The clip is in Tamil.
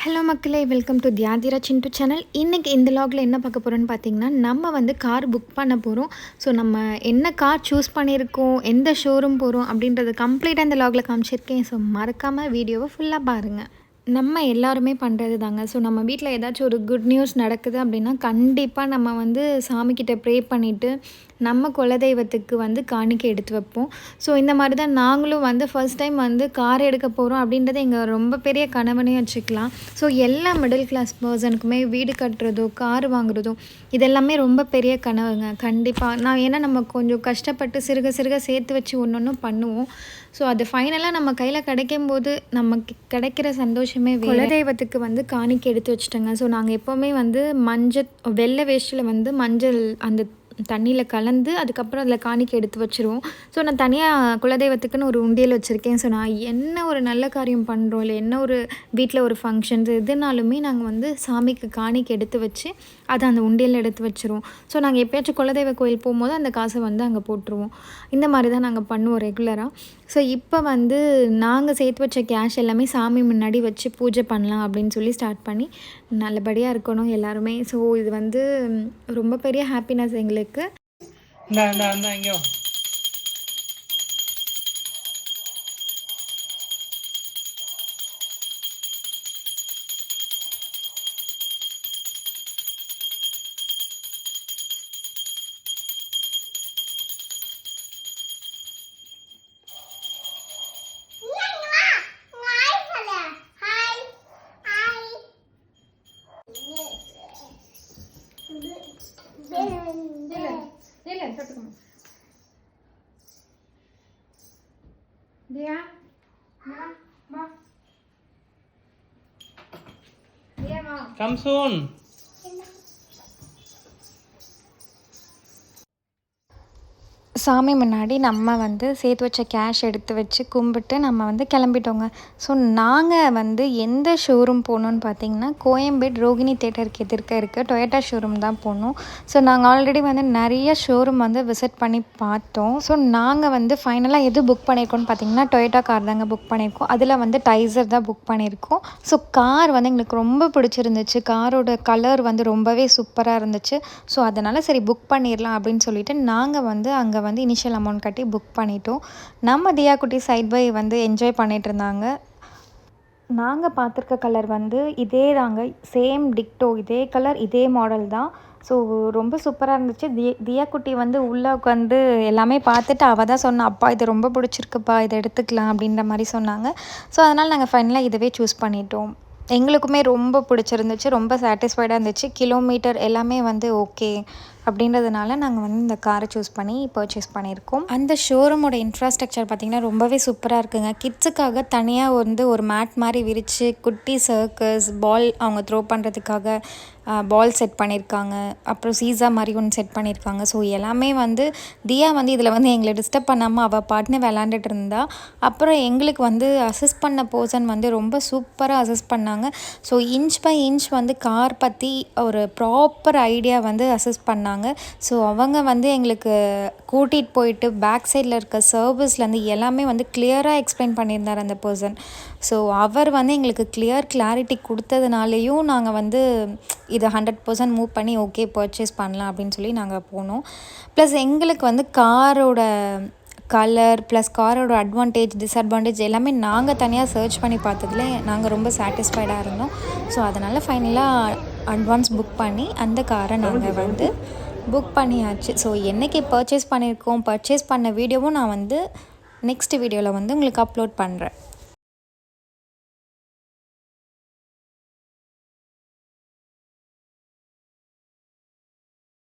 ஹலோ மக்களே வெல்கம் டு தியாதிரா இன்டூ சேனல் இன்றைக்கி இந்த லாகில் என்ன பார்க்க போகிறோன்னு பார்த்தீங்கன்னா நம்ம வந்து கார் புக் பண்ண போகிறோம் ஸோ நம்ம என்ன கார் சூஸ் பண்ணியிருக்கோம் எந்த ஷோரூம் போகிறோம் அப்படின்றத கம்ப்ளீட்டாக இந்த லாகில் காமிச்சிருக்கேன். ஸோ மறக்காமல் வீடியோவை ஃபுல்லாக பாருங்கள் நம்ம எல்லாருமே பண்ணுறது தாங்க ஸோ நம்ம வீட்டில் ஏதாச்சும் ஒரு குட் நியூஸ் நடக்குது அப்படின்னா கண்டிப்பாக நம்ம வந்து சாமிக்கிட்ட ப்ரே பண்ணிவிட்டு நம்ம குலதெய்வத்துக்கு வந்து காணிக்கை எடுத்து வைப்போம். ஸோ இந்த மாதிரி தான் நாங்களும் வந்து ஃபர்ஸ்ட் டைம் வந்து கார் எடுக்க போகிறோம் அப்படின்றது எங்கள் ரொம்ப பெரிய கனவுனே வச்சுக்கலாம். ஸோ எல்லா மிடில் கிளாஸ் பர்சனுக்குமே வீடு கட்டுறதோ கார் வாங்குறதோ இதெல்லாமே ரொம்ப பெரிய கனவுங்க. கண்டிப்பாக நான் ஏன்னா நம்ம கொஞ்சம் கஷ்டப்பட்டு சிறுக சிறுக சேர்த்து வச்சு ஒன்று ஒன்று பண்ணுவோம். ஸோ அது ஃபைனலாக நம்ம கையில் கிடைக்கும் போது நமக்கு கிடைக்கிற சந்தோஷமே குலதெய்வத்துக்கு வந்து காணிக்கை எடுத்து வச்சுட்டோங்க. ஸோ நாங்கள் எப்போவுமே வந்து மஞ்சள் வெள்ளை வேஷ்டியில் வந்து மஞ்சள் அந்த தண்ணியில் கலந்து அதுக்கப்புறம் அதில் காணிக்கை எடுத்து வச்சுருவோம். ஸோ நான் தனியாக குலதெய்வத்துக்குன்னு ஒரு உண்டியல் வச்சுருக்கேன். ஸோ நான் என்ன ஒரு நல்ல காரியம் பண்ணுறோம் இல்லை என்ன ஒரு வீட்டில் ஒரு ஃபங்க்ஷன்ஸ் எதுனாலுமே நாங்கள் வந்து சாமிக்கு காணிக்கை எடுத்து வச்சு அதை அந்த உண்டியலில் எடுத்து வச்சுருவோம். ஸோ நாங்கள் எப்பயாச்சும் குலதெய்வ கோயில் போகும்போது அந்த காசை வந்து அங்கே போட்டுருவோம். இந்த மாதிரி தான் நாங்கள் பண்ணுவோம் ரெகுலராக ஸோ இப்போ வந்து நாங்கள் சேர்த்து வச்ச கேஷ் எல்லாமே சாமி முன்னாடி வச்சு பூஜை பண்ணலாம் அப்படின்னு சொல்லி ஸ்டார்ட் பண்ணி நல்லபடியாக இருக்கணும் எல்லாருமே. ஸோ இது வந்து ரொம்ப பெரிய ஹாப்பினஸ் எங்களுக்கு. இந்தா இந்தா இந்தா இங்கே வா கம் சூன் சாமி முன்னாடி நம்ம வந்து சேர்த்து வச்ச கேஷ் எடுத்து வச்சு கும்பிட்டு நம்ம வந்து கிளம்பிட்டோங்க. ஸோ நாங்கள் வந்து எந்த ஷோரூம் போகணுன்னு பார்த்தீங்கன்னா கோயம்பேடு ரோகிணி தேட்டருக்கு எதிர்க்க இருக்க டொயேட்டா ஷோரூம் தான் போகணும். ஸோ நாங்கள் ஆல்ரெடி வந்து நிறைய ஷோரூம் வந்து விசிட் பண்ணி பார்த்தோம். ஸோ நாங்கள் வந்து ஃபைனலாக எது புக் பண்ணியிருக்கோம்னு பார்த்தீங்கன்னா டொயேட்டா கார் தாங்க புக் பண்ணியிருக்கோம். அதில் வந்து டைசர் தான் புக் பண்ணியிருக்கோம். ஸோ கார் வந்து எங்களுக்கு ரொம்ப பிடிச்சிருந்துச்சு. காரோட கலர் வந்து ரொம்பவே சூப்பராக இருந்துச்சு. ஸோ அதனால் சரி புக் பண்ணிடலாம் அப்படின்னு சொல்லிட்டு நாங்கள் வந்து அங்கே வந்து இனிஷியல் அமௌண்ட் கட்டி புக் பண்ணிட்டோம். நம்ம தியா குட்டி சைட் பை வந்து என்ஜாய் பண்ணிட்டு இருந்தாங்க நாங்கள் பார்த்துருக்க கலர் வந்து இதே தாங்க. சேம் டிக்டோ இதே கலர் இதே மாடல் தான். ஸோ ரொம்ப சூப்பராக இருந்துச்சு. தி தியா குட்டி வந்து உள்ளே உட்காந்து எல்லாமே பார்த்துட்டு அவள் தான் சொன்னா அப்பா இது ரொம்ப பிடிச்சிருக்குப்பா இதை எடுத்துக்கலாம் அப்படின்ற மாதிரி சொன்னாங்க. ஸோ அதனால் நாங்கள் ஃபைனலாக இதுவே சூஸ் பண்ணிட்டோம். எங்களுக்குமே ரொம்ப பிடிச்சிருந்துச்சு ரொம்ப சாட்டிஸ்ஃபைடாக இருந்துச்சு. கிலோமீட்டர் எல்லாமே வந்து ஓகே அப்படின்றதுனால நாங்கள் வந்து இந்த காரை சூஸ் பண்ணி பர்ச்சேஸ் பண்ணியிருக்கோம். அந்த ஷோரூமோட இன்ஃப்ராஸ்ட்ரக்சர் பார்த்திங்கன்னா ரொம்பவே சூப்பராக இருக்குங்க. கிட்ஸுக்காக தனியாக வந்து ஒரு மேட் மாதிரி விரித்து குட்டி சர்க்கஸ் பால் அவங்க த்ரோ பண்ணுறதுக்காக பால் செட் பண்ணியிருக்காங்க. அப்புறம் சீசா மாதிரி ஒன்று செட் பண்ணியிருக்காங்க. ஸோ எல்லாமே வந்து தியா வந்து இதில் வந்து எங்களை டிஸ்டர்ப் பண்ணாமல் அவள் பாட்டுன்னு விளாண்டுட்டு இருந்தா. அப்புறம் எங்களுக்கு வந்து அசிஸ்ட் பண்ண பர்சன் வந்து ரொம்ப சூப்பராக அசஸ் பண்ணாங்க. ஸோ இன்ச் பை இன்ச் வந்து கார் பற்றி ஒரு ப்ராப்பர் ஐடியா வந்து அசஸ் பண்ணாங்க. ஸோ அவங்க வந்து எங்களுக்கு கூட்டிகிட்டு போயிட்டு பேக் சைடில் இருக்க சர்வீஸ்லேருந்து எல்லாமே வந்து கிளியராக எக்ஸ்பிளைன் பண்ணியிருந்தார் அந்த பர்சன் ஸோ அவர் வந்து எங்களுக்கு கிளியர் கிளாரிட்டி கொடுத்ததுனாலேயும் நாங்கள் வந்து இது ஹண்ட்ரட் பர்சன்ட் மூவ் பண்ணி ஓகே பர்ச்சேஸ் பண்ணலாம் அப்படின்னு சொல்லி நாங்கள் போனோம். ப்ளஸ் எங்களுக்கு வந்து காரோட கலர் ப்ளஸ் காரோட அட்வான்டேஜ் டிஸ்அட்வான்டேஜ் எல்லாமே நாங்கள் தனியாக சர்ச் பண்ணி பார்த்ததுல நாங்கள் ரொம்ப சாட்டிஸ்ஃபைடாக இருந்தோம். ஸோ அதனால் ஃபைனலாக அட்வான்ஸ் புக் பண்ணி அந்த காரை நாங்கள் வந்து புக் பண்ணியாச்சு. ஸோ என்றைக்கு பர்ச்சேஸ் பண்ணியிருக்கோம் பர்ச்சேஸ் பண்ண வீடியோவும் நான் வந்து நெக்ஸ்ட் வீடியோவில் வந்து உங்களுக்கு அப்லோட் பண்ணுறேன்